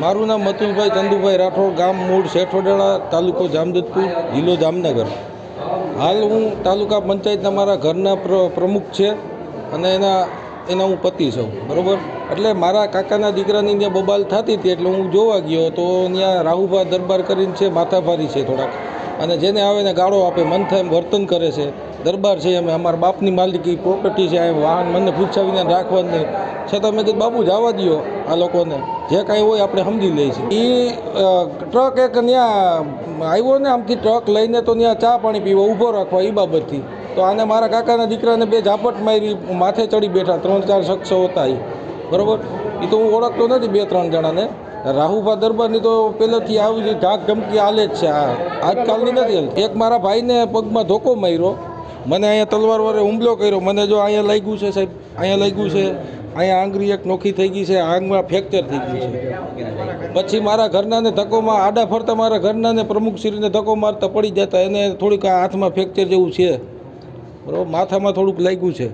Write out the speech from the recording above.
મારું નામ મથુરભાઈ ચંદુભાઈ રાઠોડ, ગામ મૂળ શેઠોડાળા તાલુકો જામજોધપુર, જિલ્લો જામનગર. હાલ હું તાલુકા પંચાયતના મારા ઘરના પ્ર, પ્રમુખ છે અને એના એના હું પતિ છું, બરાબર? એટલે મારા કાકાના દીકરાની ત્યાં બબાલ થતી હતી એટલે હું જોવા ગયો તો ત્યાં રાહુભા દરબાર કરીને છે, માથાભારી છે થોડાક. અને જેને આવે ને ગાળો આપે, મન થાય એમ વર્તન કરે છે. દરબાર છે, અમે અમારા બાપની માલિકી પ્રોપર્ટી છે, આ વાહન મને પૂછાવીને રાખવા નહીં છતાં મેં કીધું બાપુ જવા દ્યો આ લોકોને. જે કાંઈ હોય આપણે સમજી લઈએ છીએ. એ ટ્રક એક ત્યાં આવ્યો ને આમથી ટ્રક લઈને તો ત્યાં ચા પાણી પીવો ઊભો રાખવા એ બાબતથી. તો આને મારા કાકાના દીકરાને બે ઝાપટ મારી, માથે ચડી બેઠા, ત્રણ ચાર શખ્સો હતા એ બરાબર? એ તો હું ઓળખતો નથી બે ત્રણ જણાને. રાહુભા દરબારની તો પહેલેથી આવી ઢાક ધમકી હાલે જ છે આ. આજકાલની નથી એક મારા ભાઈને પગમાં ધોકો માર્યો. મને અહીંયા તલવાર વારે હુમલો કર્યો. મને જો અહીંયા લાગ્યું છે સાહેબ, અહીંયા લાગ્યું છે, અહીંયા આંગળી એક નોખી થઈ ગઈ છે આંગમાં ફ્રેક્ચર થઈ ગયું છે. પછી મારા ઘરનાને ધક્કોમાં આડા ફરતા મારા ઘરનાને પ્રમુખશ્રીને ધક્કો મારતા પડી જતા, એને થોડીક હાથમાં ફ્રેક્ચર જેવું છે. બરાબર, માથામાં થોડુંક લાગ્યું છે.